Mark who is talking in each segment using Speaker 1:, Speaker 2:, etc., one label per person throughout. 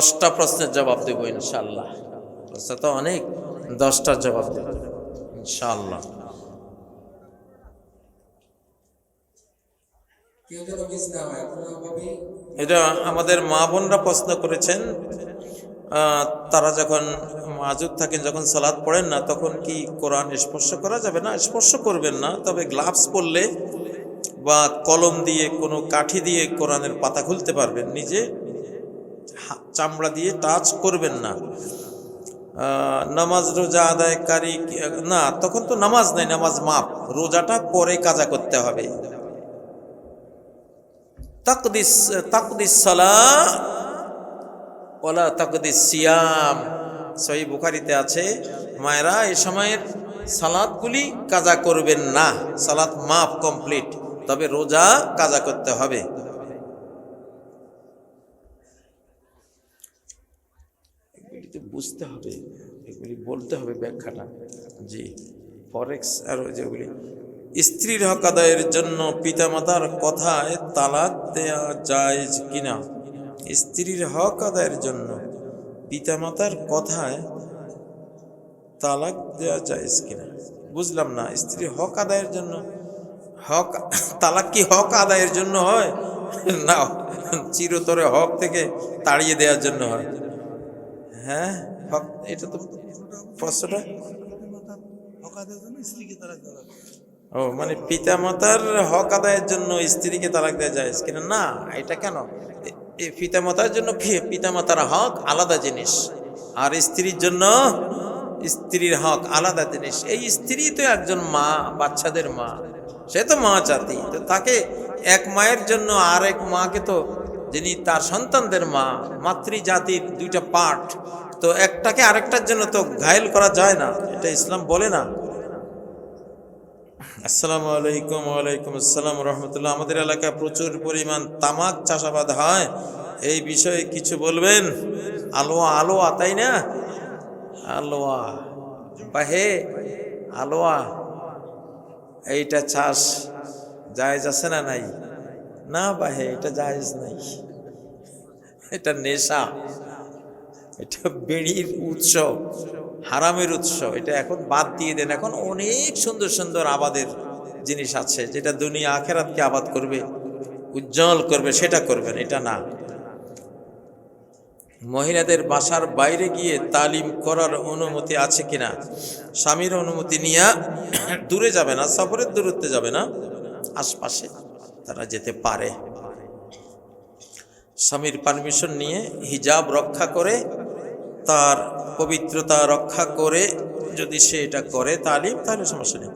Speaker 1: দশটা প্রশ্নের জবাব দেবো ইনশাল্লাহ প্রশ্ন তো অনেক, দশটার জবাব দেব ইনশাল্লাহ এটা আমাদের মা বোনরা প্রশ্ন করেছেন তারা যখন মাজুদ থাকেন, যখন সালাদ পড়েন না, তখন কি কোরআন স্পর্শ করা যাবে না? স্পর্শ করবেন না, তবে গ্লাভস পরলে বা কলম দিয়ে, কোনো কাঠি দিয়ে কোরআনের পাতা খুলতে পারবেন। নিজে চামড়া দিয়ে টাচ করবেন না। নামাজ রোজা আদায়কারী না, তখন তো নামাজ নাই, নামাজ মাপ রোজাটা পরে কাজা করতে হবে। তাকদিস তাকদিস সালা ওলা তাকদিস সিয়াম। সহি বুখারিতে আছে, মায়েরা এই সময়ের সালাদগুলি কাজা করবেন না। সালাত মাফ কমপ্লিট, তবে রোজা কাজা করতে হবে এগুলি তো বুঝতে হবে, এগুলি বলতে হবে ব্যাখ্যাটা। জি ফরেক্স আর যেগুলি স্ত্রীর হক আদায়ের জন্য পিতামাতার কথায় তালাক দেয়া যায় কিনা? স্ত্রীর হক আদায়ের জন্য পিতামাতার কথায় তালাক দেওয়া যায় কিনা? বুঝলাম না স্ত্রীর হক আদায়ের জন্য, হক, তালাক কি হক আদায়ের জন্য হয়? না, চিরতরে হক থেকে তাড়িয়ে দেওয়ার জন্য হয়। হ্যাঁ? এটা তো প্রশ্নটা? ও মানে পিতা মাতার হক আদায়ের জন্য স্ত্রীকে তালাক দেওয়া যায় কিনা? না, এটা কেন? পিতা মাতার জন্য পিতা মাতার হক আলাদা জিনিস। আর স্ত্রীর জন্য স্ত্রীর হক আলাদা জিনিস। এই স্ত্রী তো একজন মা, বাচ্চাদের মা। সে তো মা জাতি। তো তাকে এক মায়ের জন্য আর এক মাকে তো যিনি তার সন্তানদের মা, মাতৃজাতির দুইটা পার্ট তো একটাকে আরেকটার জন্য তো ঘায়েল করা যায় না, এটা ইসলাম বলে না। আসসালামু আলাইকুম, ওয়ালাইকুম আসসালাম রহমতুল্লাহ। আমাদের এলাকায় প্রচুর পরিমাণ তামাক চাষাবাদ হয়। এই বিষয়ে কিছু বলবেন? আলোয়া আলোয়া, তাই না? আলোয়া বাহে আলোয়া, এইটা চাষ যায় যাচ্ছে না নাই? না বাহে, এটা জায়েজ নাই। এটা নেশা। এটা বেড়ির উৎস, হারামের উৎস। এটা এখন বাদ দিয়ে দেন। এখন অনেক সুন্দর সুন্দর আবাদের জিনিস আছে, যেটা দুনিয়া আখেরাতকে আবাদ করবে, উজ্জ্বল করবে, সেটা করবেন, এটা না। মহিলাদের বাসার বাইরে গিয়ে তালিম করার অনুমতি আছে কিনা? স্বামীর অনুমতি নিয়ে দূরে যাবে না, সফরের দূরত্বে যাবে না, আশপাশে। তারা যেতে পারে। স্বামীর পারমিশন নিয়ে হিজাব রক্ষা করে, তার পবিত্রতা রক্ষা করে যদি সে এটা করে তালিম, তাহলে সমস্যা নেই।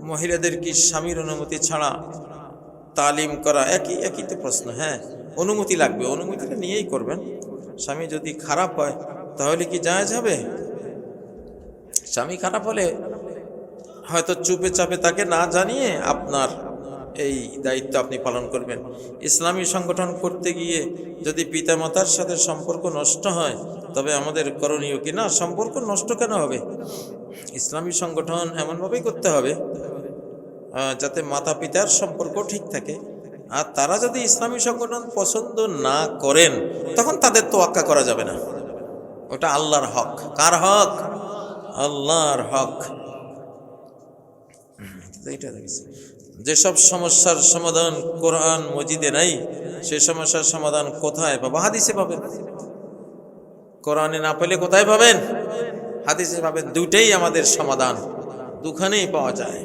Speaker 1: মহিলাদের কি স্বামীর অনুমতি ছাড়া তালিম করা একই একই তো প্রশ্ন হ্যাঁ। অনুমতি লাগবে, অনুমতিটা নিয়েই করবেন। স্বামী যদি খারাপ হয়, তাহলে কি জায়জ হবে? স্বামী খারাপ হলে হয়তো চুপে চাপে তাকে না জানিয়ে আপনার এই দায়িত্ব আপনি পালন করবেন। ইসলামী সংগঠন করতে গিয়ে যদি পিতামাতার সাথে সম্পর্ক নষ্ট হয়, তবে আমাদের করণীয় কি? না, সম্পর্ক নষ্ট কেন হবে? ইসলামী সংগঠন এমনভাবেই করতে হবে যাতে মাতা পিতার সম্পর্ক ঠিক থাকে। আর তারা যদি ইসলামী সংগঠন পছন্দ না করেন, তখন তাদের তো তোয়াক্কা করা যাবে না। ওটা আল্লাহর হক। কার হক? আল্লাহর হক। এইটা দেখেছি যেসব সমস্যার সমাধান কোরআন মজিদে নাই সে সমস্যার সমাধান কোথায় পাবো হাদিসে পাবেন কোরআনে না পেলে কোথায় পাবেন হাদিসে পাবেন দুটেই আমাদের সমাধান দুখানেই পাওয়া যায়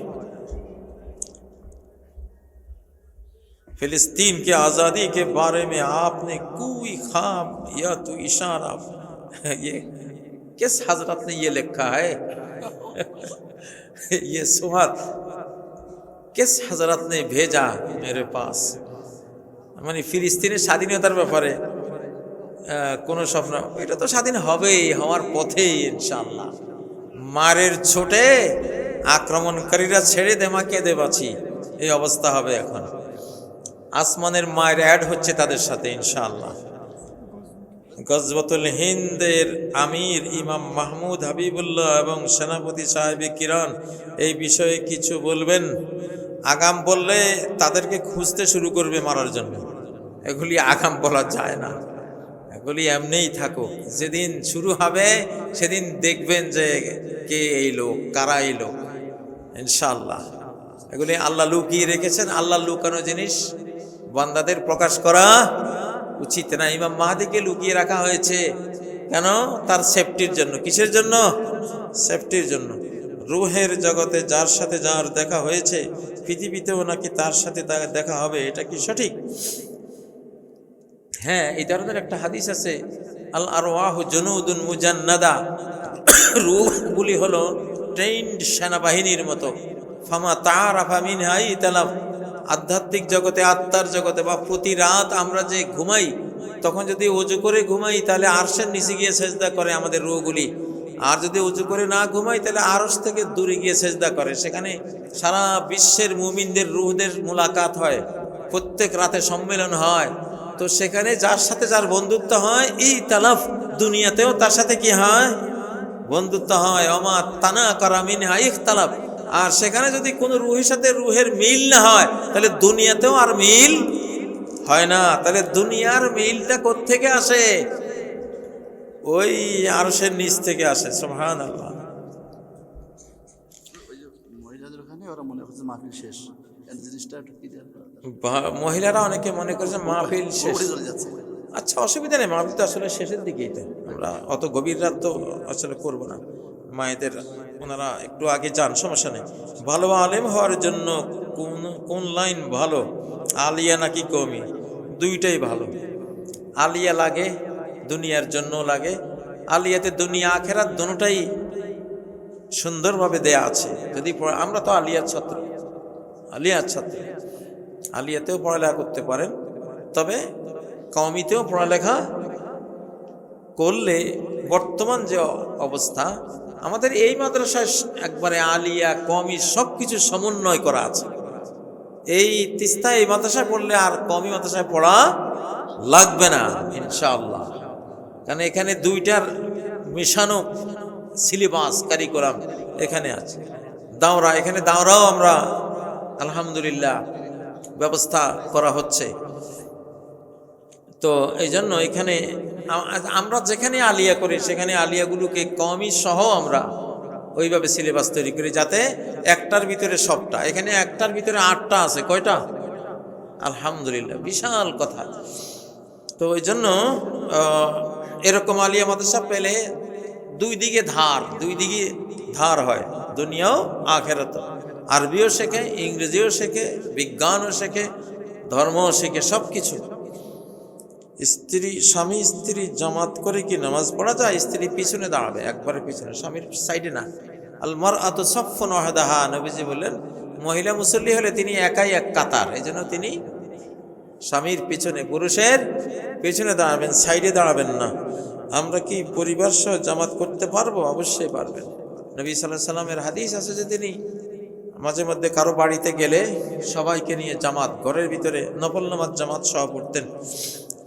Speaker 1: फिलिस्तीन की आज़ादी के बारे में आपने कोई खाब या तो इशारा ये किस हजरत ने ये लिखा है ये सुहाग किस हजरत ने भेजा मेरे पास মানে ফিলিস্তিনের স্বাধীনতার ব্যাপারে আহ, কোনো স্বপ্ন এটা তো স্বাধীন হবেই হওয়ার পথেই ইনশাল্লাহ মারের ছোটে আক্রমণকারীরা ছেড়ে দেমাকে দেবাছি এই অবস্থা হবে এখন আসমানের মায়ের অ্যাড হচ্ছে তাদের সাথে ইনশাআল্লাহ গজবতুল হিন্দের আমির ইমাম মাহমুদ হাবিবুল্লাহ এবং সেনাপতি সাহেবে কিরণ এই বিষয়ে কিছু বলবেন। আগাম বললে তাদেরকে খুঁজতে শুরু করবে মারার জন্য। এগুলি আগাম বলা যায় না। এগুলি এমনিই থাকুক। যেদিন শুরু হবে, সেদিন দেখবেন যে কে এই লোক, কারা এই লোক। ইনশাল্লাহ এগুলি আল্লাহ লুকিয়ে রেখেছেন। আল্লাহ লুকানো জিনিস বান্দাদের প্রকাশ করা উচিত না। ইমাম মাহাদিকে লুকিয়ে রাখা হয়েছে। কেন? তার সেফটির জন্য। কিসের জন্য? সেফটির জন্য। রুহের জগতে যার সাথে যার দেখা হয়েছে, পৃথিবীতেও নাকি তার সাথে দেখা হবে, এটা কি সঠিক? হ্যাঁ এই ধরনের একটা হাদিস আছে। আল আরওয়াহু জুনুদুন মুজান্নাদা। রূহগুলি হলো ট্রেন্ড সেনাবাহিনীর মতো। ফামা তার আফামিন হাই তালাফ আধ্যাত্মিক জগতে, আত্মার জগতে বা প্রতি রাত আমরা যে ঘুমাই, তখন যদি উজু করে ঘুমাই, তাহলে আরশের নিচে গিয়ে সেজদা করে আমাদের রুহগুলি আর যদি উজু করে না ঘুমাই, তাহলে আরশ থেকে দূরে গিয়ে সেজদা করে। সেখানে সারা বিশ্বের মুমিনদের রুহদের মোলাকাত হয়, প্রত্যেক রাতে সম্মেলন হয়। তো সেখানে যার সাথে যার বন্ধুত্ব হয়, এই তালাফ দুনিয়াতেও তার সাথে কি হয়? বন্ধুত্ব হয়। অমা তানা করা মিন হাইক তালাফ আর সেখানে যদি কোনো রুহের সাথে রুহের মিল না হয় তাহলে দুনিয়াতেও আর মিল হয় না। তাহলে দুনিয়ার মিলটা কোত্থেকে আসে? ওই আরশের নিচ থেকে আসে সোহান আল্লাহ মহিলারা অনেকে মনে করছে মাহফিল শেষ।
Speaker 2: চলে যাচ্ছে।
Speaker 1: আচ্ছা অসুবিধা নেই মাহফিল তো আসলে শেষের দিকেই তো। আমরা অত গভীর রাত তো আসলে করব না। মায়েদের ওনারা একটু আগে যান, সমস্যা নেই। ভালো আলেম হওয়ার জন্য কোন কোন লাইন ভালো? আলিয়া নাকি কমি? দুইটাই ভালো। আলিয়া লাগে, দুনিয়ার জন্য লাগে। আলিয়াতে দুনিয়া, আখেরাত দুটাই সুন্দরভাবে দেয়া আছে। যদি আমরা তো আলিয়ার ছাত্র। আলিয়ার ছাত্র। আলিয়াতেও পড়ালেখা করতে পারেন। তবে কমিতেও পড়ালেখা করলে বর্তমান যে অবস্থা আমাদের এই মাদ্রাসায় একবারে আলিয়া, কমি সব কিছু সমন্বয় করা আছে। এই তিস্তা এই মাদ্রাসায় পড়লে আর কমি মাদ্রাসায় পড়া লাগবে না, ইনশাআল্লাহ। কারণ এখানে দুইটার মেশানো সিলেবাস, কারিকুলাম এখানে আছে। দাওরা, এখানে দাওরাও আমরা আলহামদুলিল্লাহ ব্যবস্থা করা হচ্ছে। তো এই জন্য এখানে আমরা যেখানে আলিয়া করি, সেখানে আলিয়াগুলোকে কমই সহ আমরা ওইভাবে সিলেবাস তৈরি করি যাতে একটার ভিতরে সবটা, এখানে একটার ভিতরে আটটা আছে, কয়টা? আলহামদুলিল্লাহ, বিশাল কথা। তো ওই জন্য এরকম আলিয়া মাদ্রাসা পেলে দুই দিকে ধার, দুই দিকে ধার হয়, দুনিয়াও আখেরত। আরবিও শেখে, ইংরেজিও শেখে, বিজ্ঞানও শেখে, ধর্মও শেখে সব কিছু স্ত্রী, স্বামী, স্ত্রী জামাত করে কি নামাজ পড়া যায়? স্ত্রী পিছনে দাঁড়াবে, একবারে পিছনে, স্বামীর সাইডে না। আলমার আত সফন ওয়াহদাহা, নবীজি বললেন, মহিলা মুসল্লি হলে তিনি একাই এক কাতার এই জন্য তিনি স্বামীর পিছনে, পুরুষের পিছনে দাঁড়াবেন, সাইডে দাঁড়াবেন না। আমরা কি পরিবার সহ জামাত করতে পারব? অবশ্যই পারবেন। নবী সাল্লাহ সাল্লামের হাদিস আছে যে তিনি মাঝে মধ্যে কারও বাড়িতে গেলে সবাইকে নিয়ে জামাত, ঘরের ভিতরে নফল নামাজ জামাত সহ পড়তেন।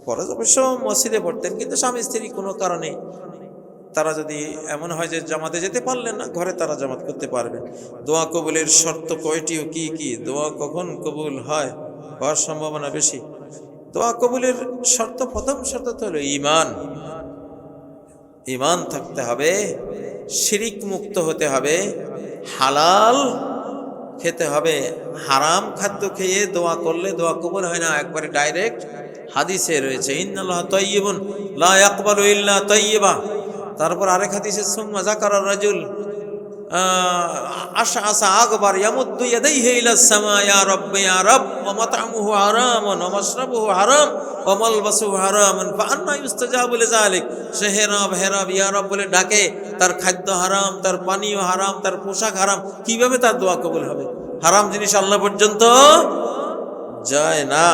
Speaker 1: পরে অবশ্য মসজিদে পড়তেন, কিন্তু স্বামী স্ত্রী কোনো কারণে তারা যদি এমন হয় যে জামাতে যেতে পারলেন না, ঘরে তারা জামাত করতে পারবেন দোয়া কবুলের শর্ত কয়টি ও কি কি? দোয়া কখন কবুল হয়? হওয়ার সম্ভাবনা বেশি। দোয়া কবুলের শর্ত, প্রথম শর্ত তো হলো ইমান ইমান থাকতে হবে, শিরিক মুক্ত হতে হবে, হালাল খেতে হবে। হারাম খাদ্য খেয়ে দোয়া করলে দোয়া কবুল হয় না, একবারে ডাইরেক্ট হাদিসে রয়েছে, ইন্নাল্লাহ তৈয়বুন লা ইয়াকবালু ইল্লা তৈয়বা তারপর আরেক হাদিসে, সুম্মা যাকারা রাজুল আশা আশা আকবার ইয়ামুদ্দু ইয়াদাইহি ইলা সামা, ইয়া রব্ব, ইয়া রব, ওয়া মাতআমুহু হারামুন, ওয়া মাশরাবুহু হারাম, ওয়া মালবাসুহু হারামুন, ফা আন্না ইউস্তাজাবু লিযালিক। সে হে রব হে রব ইয়া রব বলে ডাকে, তার খাদ্য হারাম, তার পানীয় হারাম, তার পোশাক হারাম। কীভাবে তার দোয়া কবুল হবে? হারাম জিনিস আল্লাহ পর্যন্ত যায় না।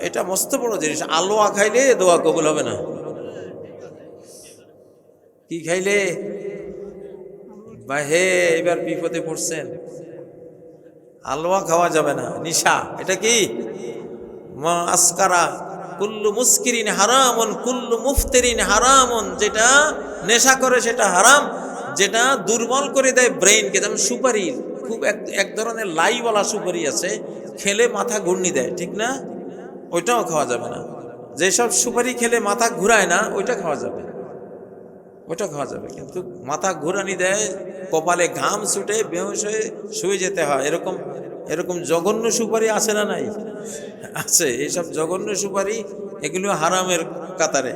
Speaker 1: এটা মস্ত বড় জিনিস। আলোয়া খাইলে দোয়া কবুল হবে না। কি খাইলে? বা হে, এবার বিপদে পড়ছেন। আলোয়া খাওয়া যাবে না। নিশা, এটা কি? মা আসকারা, কুল্লু মুস্কিরিন হারামন, কুল্লু মুফতেরিন হারামন, যেটা নেশা করে সেটা হারাম, যেটা দুর্বল করে দেয় ব্রেনকে যেমন সুপারি, খুব এক এক ধরনের লাইওয়ালা সুপারি আছে, খেলে মাথা ঘূর্ণি দেয়, ঠিক না? ওইটাও খাওয়া যাবে না। যেসব সুপারি খেলে মাথা ঘুরায় না, ওইটা খাওয়া যাবে। ওটা খাওয়া যাবে, কিন্তু মাথা ঘুরানি দেয়, কপালে ঘাম ছুটে বেহস হয়ে শুয়ে যেতে হয়। এরকম এরকম জঘন্য সুপারি আছে না নাই? আছে, এইসব জঘন্য সুপারি এগুলো হারামের কাতারে।